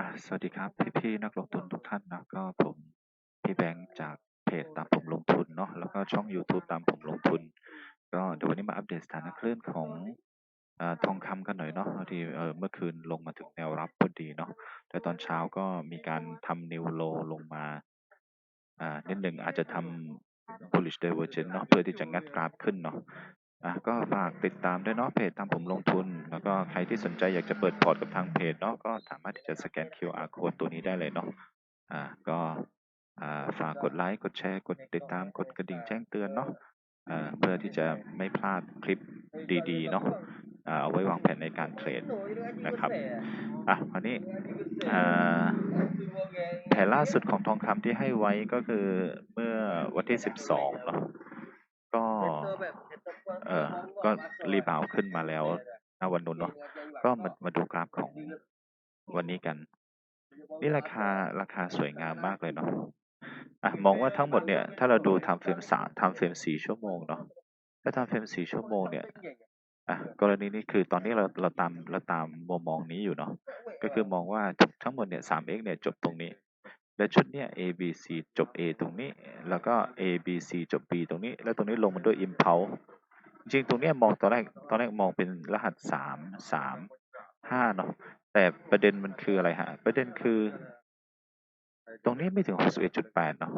อ่าสวัสดีครับ พี่ๆนักลงทุนทุกท่านนะก็ผมพี่แบงค์จากเพจตามผมลงทุนเนาะแล้วก็ช่อง YouTube ตามผมลงทุน ก็เดี๋ยววันนี้มาอัปเดตสถานะคลื่นของอทองคำกันหน่อยเนาะพอดีเออเมื่อคืนลงมาถึงแนวรับพอดีเนาะแต่ตอนเช้าก็มีการทำนิวโลลงมาอ่านิดหนึ่งอาจจะทำ bullish divergence เนาะเพื่อที่จะงัดกราฟขึ้นเนาะ อะก็ฝากติดตามด้วยเนาะเพจตามผมลงทุน แล้วก็ใครที่สนใจอยากจะเปิดพอร์ตกับทางเพจเนาะก็สามารถที่จะสแกน QR code ตัวนี้ได้เลยเนาะอ่าก็อ่าฝากกดไลค์กดแชร์ กดติดตามกดกระดิ่งแจ้งเตือนเนาะอ่าเพื่อที่จะไม่พลาดคลิปดีๆเนาะอ่าเอาไว้วางแผนในการเทรดนะครับอะวันนี้อ่าแผนล่าสุดของทองคำที่ให้ไว้ก็คือเมื่อวันที่ 12เนาะก็ เออก็รีบาวด์ขึ้นมาแล้วณวันนู้นเนาะก็มามาดูกราฟของวันนี้กัน นี่ราคาราคาสวยงามมากเลยเนาะอะมองว่าทั้งหมดเนี่ย ถ้าเราดูไทม์เฟรมสามไทม์เฟรมสี่ชั่วโมงเนาะถ้าไทม์เฟรมสี่ชั่วโมงเนี่ยอะกรณีนี้คือตอนนี้เราเราตามเราตามมุมมองนี้อยู่เนาะก็คือมองว่าทั้งหมดเนี่ย 3x เนี่ยจบตรงนี้ และชุดเนี่ย A B C จบ A ตรงนี้ แล้วก็ A B C จบ B ตรงนี้ แล้วตรงนี้ลงมาด้วย impulse จริงตรงนี้มองตอนแรกตอนแรกมองเป็นรหัสสามสามห้าเนาะแต่ประเด็นมันคืออะไรฮะ ประเด็นคือ ตรงนี้ไม่ถึงหกสิบเอ็ดจุดแปดเนาะ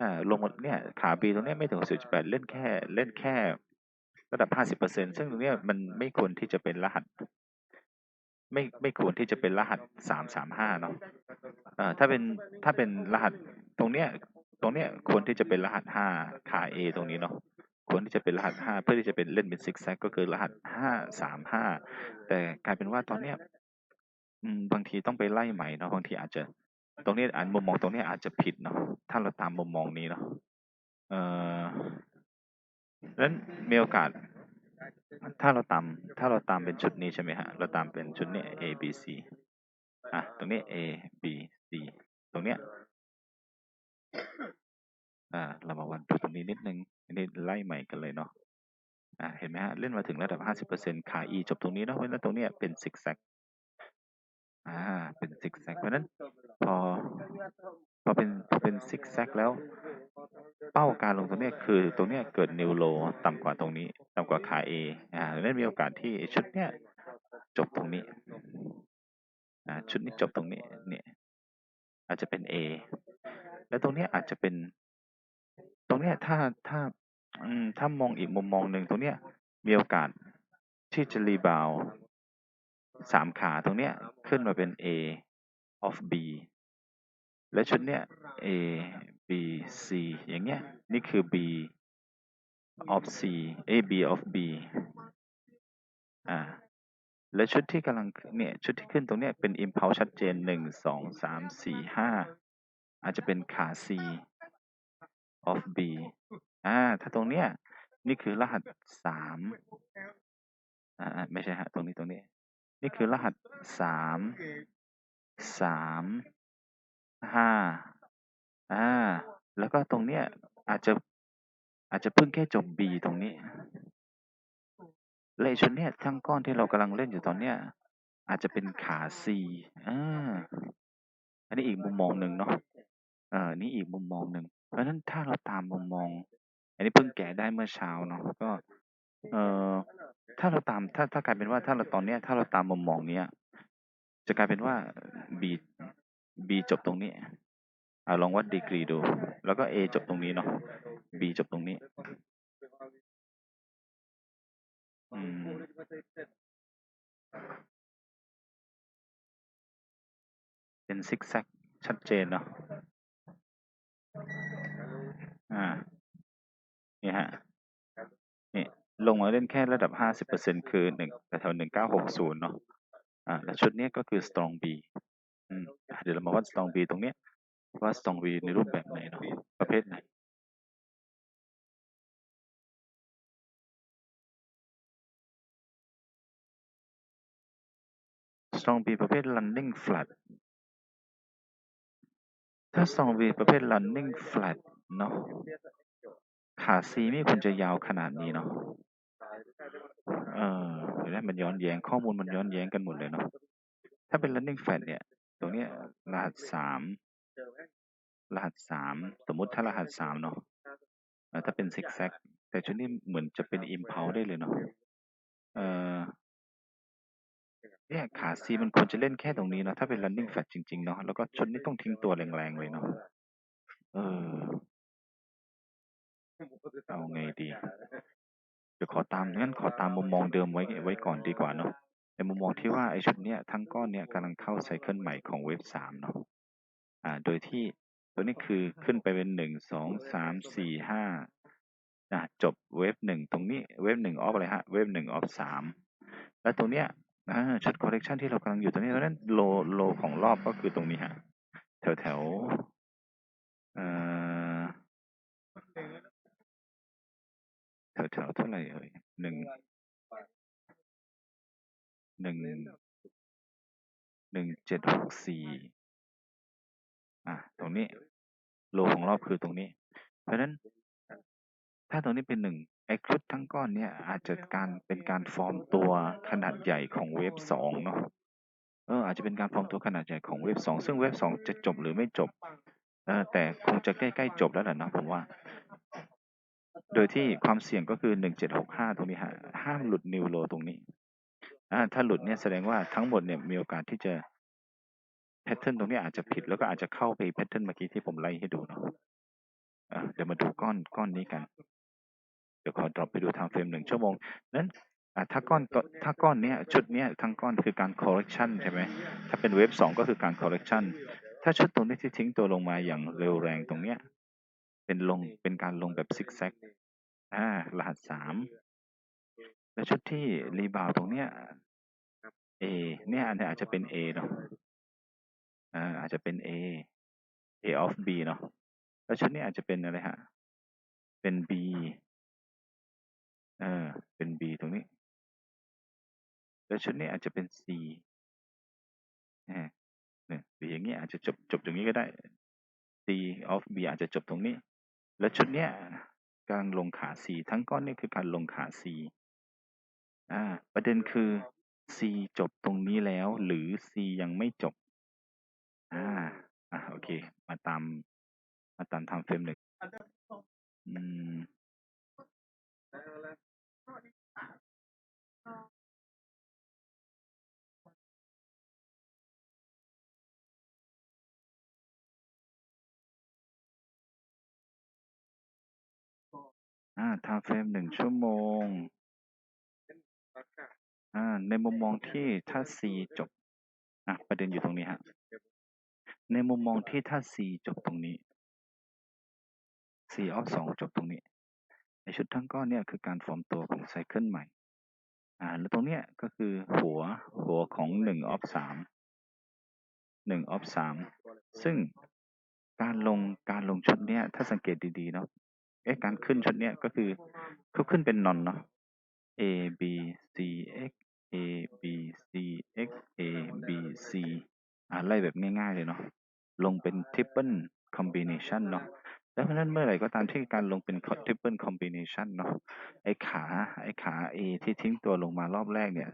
อ่าลงมาเนี่ยขา B ตรงนี้ไม่ถึงหกสิบจุดแปดเล่นแค่ เล่นแค่ ระดับห้าสิบเปอร์เซ็นซึ่งตรงนี้มันไม่ควรที่จะเป็นรหัส ไม่ไม่ควรที่จะเป็นรหัสสามสามห้าเนาะอ่าถ้าเป็นถ้าเป็นรหัสตรงเนี้ยตรงเนี้ยควรที่จะเป็นรหัสห้าขา A ตรงนี้เนาะ ควรที่จะเป็นรหัสห้าเพื่อที่จะเป็นเล่นเป็นซิกแซกก็คือรหัสห้าสามห้าแต่กลายเป็นว่าตอนเนี้ยอืมบางทีต้องไปไล่ใหม่เนาะบางทีอาจจะตรงนี้อ่านมุมมองตรงนี้อาจจะผิดเนาะถ้าเราตามมุมมองนี้เนาะเอ่อนั้นมีโอกาส ถ้าเราตามถ้าเราตามเป็นชุดนี้ใช่ไหมฮะเราตามเป็นชุดนี้ A B C อะตรงนี้ A B C ตรงเนี้ย อ่าเรามาวันดูตรงนี้นิดนึงอันนี้ไล่ใหม่กันเลยเนาะอ่าเห็นไหมฮะเล่นมาถึงระดับห้าสิบเปอร์เซ็นขา E จบตรงนี้เนาะเพราะฉะนั้นตรงเนี้ยเป็นซิกแซกอ่าเป็นซิกแซกเพราะฉะนั้นพอพอเป็นพอเป็นซิกแซกแล้ว เป้าการลงตรงเนี้ยคือตรงเนี้ยเกิดนิวโลต่ำกว่าตรงนี้ต่ำกว่าขา A อ่านั้นมีโอกาสที่ชุดเนี้ยจบตรงนี้อ่าชุดนี้จบตรงนี้เนี่ยอาจจะเป็น A แล้วตรงนี้อาจจะเป็น รงเนี้ยถ้าถ้า อืมถ้ามองอีกมุมมองหนึ่งตรงเนี้ยมีโอกาสที่จะรีบาวสามขาตรงเนี้ยขึ้นมาเป็น A of B และชุดเนี้ย A B C อย่างเงี้ยนี่คือ B of C A B of B อ่าและชุดที่กำลังเนี่ยชุดที่ขึ้นตรงเนี้ยเป็น impulse ชัดเจนหนึ่งสองสามสี่ห้าอาจจะเป็นขา C of B อ่า ถ้าตรงเนี้ย นี่คือรหัสสามอ่าไม่ใช่ฮะ ตรงนี้ตรงนี้ นี่คือรหัสสามสามห้าอ่า แล้วก็ตรงเนี้ย อาจจะอาจจะเพิ่งแค่จบ B ตรงนี้และไอ้ชุดเนี้ยทั้งก้อนที่เรากำลังเล่นอยู่ตอนเนี้ย อาจจะเป็นขา C อ่าอันนี้อีกมุมมองหนึ่งเนาะเออนี่อีกมุมมองหนึ่ง เพราะฉะนั้นถ้าเราตามมุมมอง อันนี้เพิ่งแกะได้เมื่อเช้าเนาะก็ เอ่อถ้าเราตามถ้าถ้ากลายเป็นว่าถ้าเราตอนเนี้ย ถ้าเราตามมุมมองเนี้ยจะกลายเป็นว่า B B จบตรงนี้อ่าลองวัดดีกรีดู แล้วก็ A จบตรงนี้เนาะ B จบตรงนี้อืมเป็นซิกแซกชัดเจนเนาะ อ่านี่ฮะ นี่ลงมาเล่นแค่ระดับห้าสิบเปอร์เซ็นคือหนึ่งแถวหนึ่งเก้าหกศูนย์เนาะ อ่า แล้วชุดเนี้ยก็คือ strong B อืมอะเดี๋ยวเรามาวัด strong B ตรงเนี้ย ว่า strong B ในรูปแบบไหนเนาะ ประเภทไหน strong B ประเภท running flat ถ้า strong B ประเภท running flat เนาะขา C ไม่ควรจะยาวขนาดนี้เนาะเออเห็นไหมมันย้อนแย้งข้อมูลมันย้อนแย้งกันหมดเลยเนาะถ้าเป็น running flat เนี่ย ตรงเนี้ยรหัสสามรหัสสามสมมุติถ้ารหัสสามเนาะถ้าเป็น zigzag แต่ชุดนี้เหมือนจะเป็น impulse ได้เลยเนาะเออ เนี่ยขา C มันควรจะเล่นแค่ตรงนี้เนาะถ้าเป็น running flat จริงๆเนาะแล้วก็ชุดนี้ต้องทิ้งตัวแรงๆเลยเนาะเออ เอาไงดี เดี๋ยวขอตามงั้นขอตามมุมมองเดิมไว้ไว้ก่อนดีกว่าเนาะในมุมมองที่ว่าไอ้ชุดเนี้ยทั้งก้อนเนี้ยกำลังเข้าไซเคิลใหม่ของเว็บสามเนาะอ่า โดยที่ตัวนี้คือขึ้นไปเป็นหนึ่งสองสามสี่ห้าอะจบเว็บหนึ่งตรงนี้เว็บหนึ่งออฟอะไรฮะเว็บหนึ่งออฟสามแล้วตรงเนี้ย อ่าชุดคอลเลกชันที่เรากำลังอยู่ตรงนี้เพราะฉะนั้นโลโลของรอบก็คือตรงนี้ฮะแถวแถวเอ่อแถวแถวเท่าไหร่เอ่ยหนึ่งหนึ่งหนึ่งเจ็ดหกสี่อะตรงนี้ โลของรอบคือตรงนี้ เพราะฉะนั้น ถ้าตรงนี้เป็นหนึ่ง ไอ้ครุฑทั้งก้อนเนี่ยอาจจะการเป็นการฟอร์มตัวขนาดใหญ่ของเวฟสองเนาะเอออาจจะเป็นการฟอร์มตัวขนาดใหญ่ของเวฟสองซึ่งเวฟสองจะจบหรือไม่จบเออแต่คงจะใกล้ๆจบแล้วแหละนะผมว่า โดยที่ความเสี่ยงก็คือหนึ่งเจ็ดหกห้าตรงนี้ฮะห้ามหลุดนิวโลตรงนี้อ่าถ้าหลุดเนี่ยแสดงว่าทั้งหมดเนี่ยมีโอกาสที่จะแพทเทิร์นตรงนี้อาจจะผิดแล้วก็อาจจะเข้าไปแพทเทิร์นเมื่อกี้ที่ผมไล่ให้ดูเนาะเดี๋ยวมาดูก้อนก้อนนี้กัน เดี๋ยวขอดรอปไปดูทม์เฟรมหนึ่งชั่วโมงนั้นถ้าก้อนถ้าก้อนเนี้ยชุดเนี้ยทั้งก้อนคือการ correction ใช่ไหมถ้าเป็นเว็บสองก็คือการ correction ถ้าชุดตรงนี้ที่ทิ้งตัวลงมาอย่างเร็วแรงตรงเนี้ยเป็นลงเป็นการลงแบบซิกแซกอ่ารหัสสามแล้วชุดที่รีบาวตรงเนี้ย A เนี่ยอันนี้อาจจะเป็น A เนาะอ่าอาจจะเป็น A A of B เนาะแล้วชุดนี้อาจจะเป็นอะไรฮะเป็น B เออ เป็น B ตรงนี้ แล้วชุดนี้อาจจะเป็น C เออเนี่ยหรืออย่างเงี้ยอาจจะจบจบตรงนี้ก็ได้ C of B อาจจะจบตรงนี้ แล้วชุดเนี้ยการลงขา C ทั้งก้อนนี่คือการลงขา C อ่า ประเด็นคือ C จบตรงนี้แล้ว หรือ C ยังไม่จบ อ่า อะโอเค มาตาม มาตามทำเฟรมหนึ่งอืม อ่าทำเฟรมหนึ่งชั่วโมง อ่า ในมุมมองที่ถ้า C จบ อะ ประเด็นอยู่ตรงนี้ฮะ ในมุมมองที่ถ้า C จบตรงนี้ C of สองจบตรงนี้ ในชุดทั้งก้อนเนี่ยคือการฟอร์มตัวของไซเคิลใหม่ อ่า แล้วตรงเนี้ยก็คือหัวหัวของหนึ่ง of สามหนึ่ง of สามซึ่งการลงการลงชุดเนี้ยถ้าสังเกตดีๆเนาะเอ๊ะการขึ้นชุดเนี้ยก็คือเขาขึ้นเป็นนอนเนาะ A B C X A B C X A B C อ่าไล่แบบง่ายๆเลยเนาะลงเป็น triple combination เนาะ แล้วเพราะฉะนั้นเมื่อไหร่ก็ตามที่การลงเป็น triple combination เนาะไอ้ขาไอ้ขา A ที่ทิ้งตัวลงมารอบแรกเนี่ย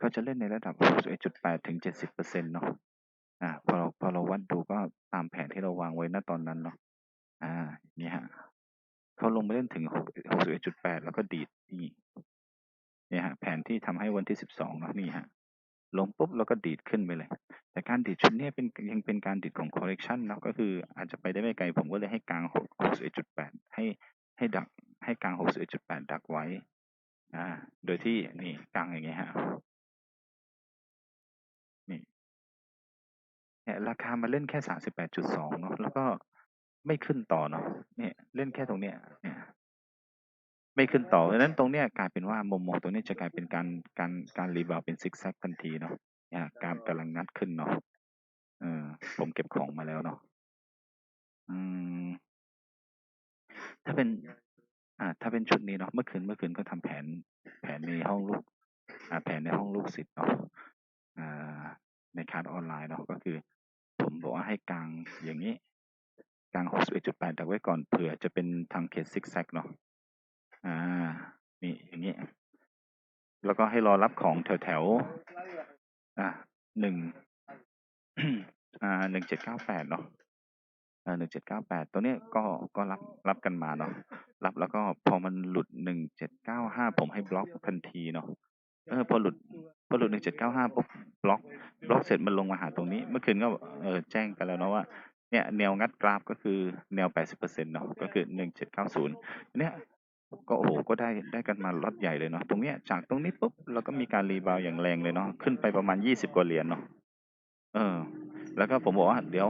ก็จะเล่นในระดับ 61.8 ถึง 70เปอร์เซ็นต์เนาะอ่าพอเราพอเราวัดดูก็ตามแผนที่เราวางไว้ณตอนนั้นเนาะอ่านี่ฮะเขาลงมาเล่นถึง6 61.8 แล้วก็ดีดนี่เนี่ยฮะแผนที่ทำให้วันที่ 12เนาะนี่ฮะ ลงปุ๊บแล้วก็ดีดขึ้นไปเลย แต่การดีดชุดนี้เป็นยังเป็นการดีดของ correction เนาะก็คืออาจจะไปได้ไม่ไกลผมก็เลยให้กลาง6 61.8 ให้ให้ดักให้กลาง 61.8 ดักไว้อ่าโดยที่นี่กลางอย่างเงี้ยฮะนี่เนี่ยราคามาเล่นแค่ 38.2 เนาะแล้วก็ไม่ขึ้นต่อเนาะเนี่ยเล่นแค่ตรงเนี้ยเนี่ย ไม่ขึ้นต่อเพราะฉะนั้นตรงเนี้ยกลายเป็นว่ามุมมองตรงนี้จะกลายเป็นการการการรีบาวเป็นซิกแซกทันทีเนาะเนี่ยการกำลังงัดขึ้นเนาะเออผมเก็บของมาแล้วเนาะอืม ถ้าเป็น อ่า ถ้าเป็นชุดนี้เนาะเมื่อคืนเมื่อคืนก็ทำแผน แผนในห้องลูก อ่า แผนในห้องลูกศิษย์เนาะอ่า ในคลาสออนไลน์เนาะก็คือ ผมบอกว่าให้กลางอย่างนี้กลาง 61.8ดักไว้ก่อนเผื่อจะเป็นทางเคสซิกแซกเนาะ อ่านี่อย่างนี้ แล้วก็ให้รอรับของแถวแถว อะหนึ่ง อ่าหนึ่งเจ็ดเก้าแปดเนาะอ่าหนึ่งเจ็ดเก้าแปดตัวเนี้ยก็ก็รับรับกันมาเนาะรับแล้วก็พอมันหลุดหนึ่งเจ็ดเก้าห้าผมให้บล็อกทันทีเนาะเออพอหลุดพอหลุดหนึ่งเจ็ดเก้าห้าปุ๊บบล็อก บล็อกเสร็จมันลงมาหาตรงนี้ เมื่อคืนก็เออแจ้งกันแล้วเนาะว่าเนี่ยแนวงัดกราฟก็คือแนวแปดสิบเปอร์เซ็นต์เนาะก็คือหนึ่งเจ็ดเก้าศูนย์เนี่ย ก็โอ้โหก็ได้ได้กันมาล็อตใหญ่เลยเนาะตรงเนี้ยจากตรงนี้ปุ๊บเราก็มีการรีบาวอย่างแรงเลยเนาะขึ้นไปประมาณยี่สิบกว่าเหรียญเนาะเออ แล้วก็ผมบอกว่าเดี๋ยว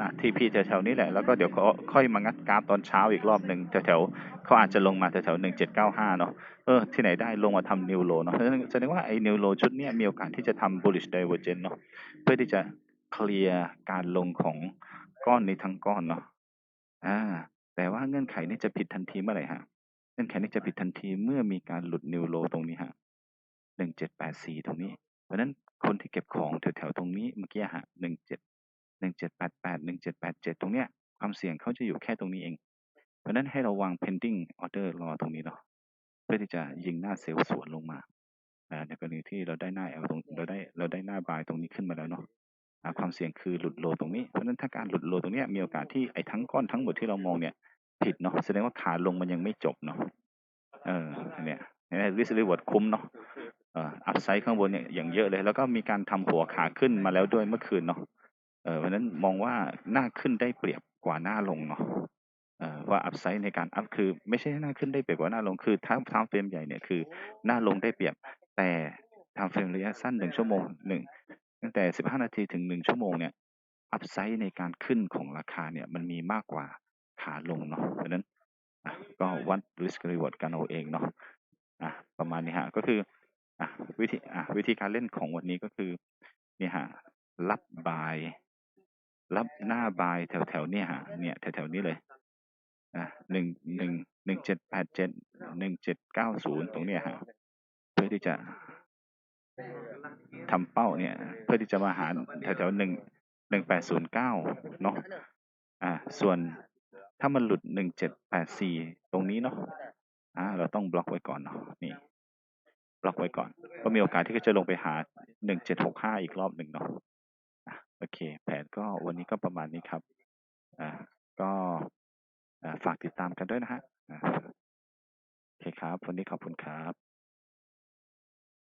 นะทีพีแถวๆนี้แหละแล้วก็เดี๋ยวเขาค่อยมางัดกราฟตอนเช้าอีกรอบหนึ่งแถวๆเขาอาจจะลงมาแถวๆหนึ่งเจ็ดเก้าห้าเนาะเออที่ไหนได้ลงมาทำนิวโลเนาะแสดงว่าไอ้นิวโลชุดเนี้ยมีโอกาสที่จะทำ bullish divergence เนาะเพื่อที่จะเคลียร์การลงของก้อนนี้ทั้งก้อนเนาะอ่าแต่ว่าเงื่อนไขนี้จะผิดทันทีเมื่อไหร่ฮะ อนไขนี้จะผิดทันทีเมื่อมีการหลุดนิวโลตรงนี้ฮะหนึ่งเจ็ดแปดสี่ตรงนี้ เพราะนั้นคนที่เก็บของแถวๆตรงนี้เมื่อกี้ฮะหนึ่งเจ็ดหนึ่งเจ็ดแปดแปดหนึ่งเจ็ดแปดเจ็ดตรงเนี้ยความเสี่ยงเขาจะอยู่แค่ตรงนี้เอง เพราะนั้นให้เราวาง pending order รอตรงนี้เนาะเพื่อที่จะยิงหน้าเซลล์สวนลงมาอ่าในกรณีที่เราได้หน้า L ตรงเราได้เราได้หน้าบายตรงนี้ขึ้นมาแล้วเนาะอ่าความเสี่ยงคือหลุดโลตรงนี้เพราะนั้นถ้าการหลุดโลตรงนี้มีโอกาสที่ไอ้ทั้งก้อนทั้งหมดที่เรามองเนี่ย ผิดเนาะแสดงว่าขาลงมันยังไม่จบเนาะเออเนี่ยเนี่ยริสรีวอร์ดคุ้มเนาะเอ่ออัพไซด์ข้างบนเนี่ยอย่างเยอะเลย แล้วก็มีการทำหัวขาขึ้นมาแล้วด้วยเมื่อคืนเนาะเออเพราะนั้นมองว่าหน้าขึ้นได้เปรียบกว่าหน้าลงเนาะเออว่าอัพไซด์ในการอัพคือ ไม่ใช่หน้าขึ้นได้เปรียบกว่าหน้าลงคือถ้าทำเฟรมใหญ่เนี่ยคือหน้าลงได้เปรียบ แต่ทำเฟรมระยะสั้นหนึ่งชั่วโมงหนึ่งตั้งแต่สิบห้านาทีถึงหนึ่งชั่วโมงเนี่ยอัพไซด์ในการขึ้นของราคาเนี่ยมันมีมากกว่า ขาลงเนาะเพราะนั้นก็วัด risk reward กันเอาเองเนาะอะประมาณนี้ฮะก็คืออะวิธีอะวิธีการเล่นของวันนี้ก็คือนี่ฮะรับบาย รับหน้าบายแถวแถวเนี่ยฮะเนี่ยแถวแถวนี้เลยอะหนึ่งหนึ่งหนึ่งเจ็ดแปดเจ็ดหนึ่งเจ็ดเก้าศูนย์ตรงเนี้ยฮะเพื่อที่จะทำเป้าเนี่ย เพื่อที่จะมาหาแถวแถวหนึ่งหนึ่งแปดศูนย์เก้าเนาะอะส่วน ถ้ามันหลุดหนึ่งเจ็ดแปดสี่ตรงนี้เนาะอ่าเราต้องบล็อกไว้ก่อนเนาะนี่บล็อกไว้ก่อน ก็มีโอกาสที่จะลงไปหาหนึ่งเจ็ดหกห้าอีกรอบหนึ่งเนาะโอเค แผนก็วันนี้ก็ประมาณนี้ครับอ่าก็อ่าฝากติดตามกันด้วยนะฮะโอเคครับ วันนี้ขอบคุณครับ